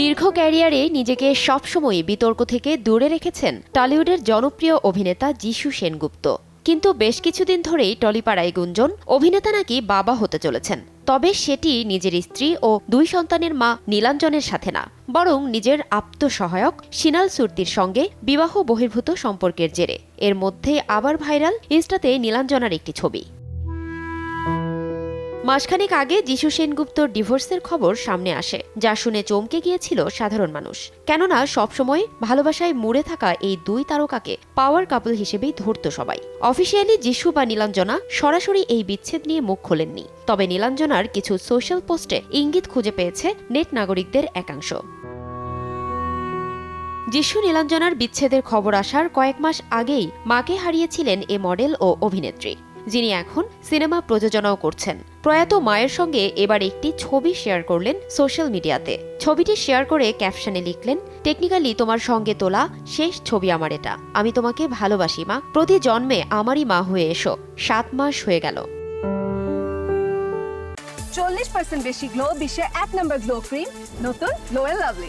দীর্ঘ ক্যারিয়ারে নিজেকে সবসময় বিতর্ক থেকে দূরে রেখেছেন টলিউডের জনপ্রিয় অভিনেতা যিশু সেনগুপ্ত। কিন্তু বেশ কিছুদিন ধরেই টলিপাড়ায় গুঞ্জন, অভিনেতা নাকি বাবা হতে চলেছেন। তবে সেটি নিজের স্ত্রী ও দুই সন্তানের মা নীলাঞ্জনের সাথে না, বরং নিজের আপ্তসহায়ক সিনাল সুরতির সঙ্গে বিবাহ বহির্ভূত সম্পর্কের জেরে। এর মধ্যে আবার ভাইরাল, ইনস্টাতে নীলাঞ্জনার একটি ছবি। মাসখানেক আগে যিশু সেনগুপ্তর ডিভোর্সের খবর সামনে আসে, যা শুনে চমকে গিয়েছিল সাধারণ মানুষ। কেননা, সবসময় ভালোবাসায় মুড়ে থাকা এই দুই তারকাকে পাওয়ার কাপল হিসেবেই ধরত সবাই। অফিসিয়ালি যিশু বা নীলাঞ্জনা সরাসরি এই বিচ্ছেদ নিয়ে মুখ খোলেননি। তবে নীলাঞ্জনার কিছু সোশ্যাল পোস্টে ইঙ্গিত খুঁজে পেয়েছে নেট নাগরিকদের একাংশ। যিশু নীলাঞ্জনার বিচ্ছেদের খবর আসার কয়েক মাস আগেই মাকে হারিয়েছিলেন এ মডেল ও অভিনেত্রী। যিনি এখন সিনেমা প্রযোজনাও করছেন। প্রয়াত মায়ের সঙ্গে এবার একটি ছবি শেয়ার করলেন সোশ্যাল মিডিয়াতে। ছবিটি শেয়ার করে ক্যাপশনে লিখলেন টেকনিক্যালি তোমার সঙ্গে তোলা শেষ ছবি আমার এটা। আমি তোমাকে ভালোবাসি মা। প্রতি জন্মে আমারই মা হয়ে এসো। সাত মাস হয়ে গেল। চল্লিশ পার্সেন্ট বেশি গ্লো এক নম্বর গ্লো ক্রিম নতুন গ্লো লাভলি।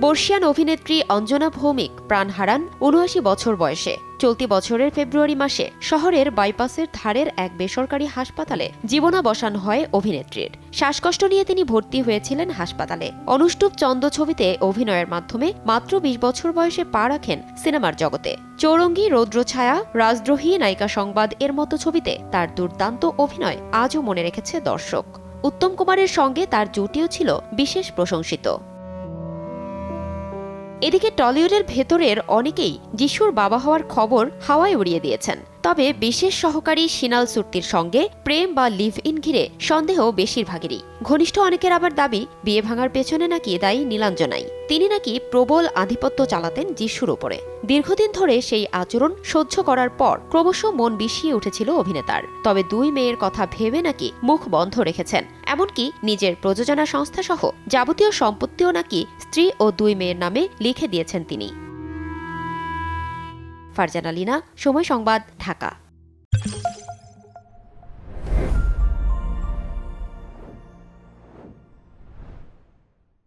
বর্ষিয়ান অভিনেত্রী অঞ্জনা ভৌমিক প্রাণ হারান উনআশি বছর বয়সে। চলতি বছরের ফেব্রুয়ারি মাসে শহরের বাইপাসের ধারের এক বেসরকারি হাসপাতালে জীবনাবসান হয় অভিনেত্রীর। শ্বাসকষ্ট নিয়ে তিনি ভর্তি হয়েছিলেন হাসপাতালে। অনুষ্টুপ চন্দ ছবিতে অভিনয়ের মাধ্যমে মাত্র বিশ বছর বয়সে পা রাখেন সিনেমার জগতে। চৌরঙ্গী রৌদ্রছায়া, রাজদ্রোহী নায়িকা সংবাদ এর মতো ছবিতে তার দুর্দান্ত অভিনয় আজও মনে রেখেছে দর্শক। উত্তম কুমারের সঙ্গে তার জুটিও ছিল বিশেষ প্রশংসিত। এদিকে টলিউডের ভেতরের অনেকেই যিশুর বাবা হওয়ার খবর হাওয়ায় উড়িয়ে দিয়েছেন। তবে বিশেষ সহকারী সিনাল সুর্তির সঙ্গে প্রেম বা লিভ ইন ঘিরে সন্দেহ বেশিরভাগেরই। ঘনিষ্ঠ অনেকের আবার দাবি, বিয়ে ভাঙার পেছনে নাকি দায়ী নীলাঞ্জনাই। তিনি নাকি প্রবল আধিপত্য চালাতেন যিশুর ওপরে। দীর্ঘদিন ধরে সেই আচরণ সহ্য করার পর ক্রমশ মন বিষিয়ে উঠেছিল অভিনেতার। তবে দুই মেয়ের কথা ভেবে নাকি মুখ বন্ধ রেখেছেন। এমনকি নিজের প্রযোজনা সংস্থা সহ যাবতীয় সম্পত্তিও নাকি স্ত্রী ও দুই মেয়ের নামে লিখে দিয়েছেন তিনি। ফারজানা লিনা সময় সংবাদ ঢাকা।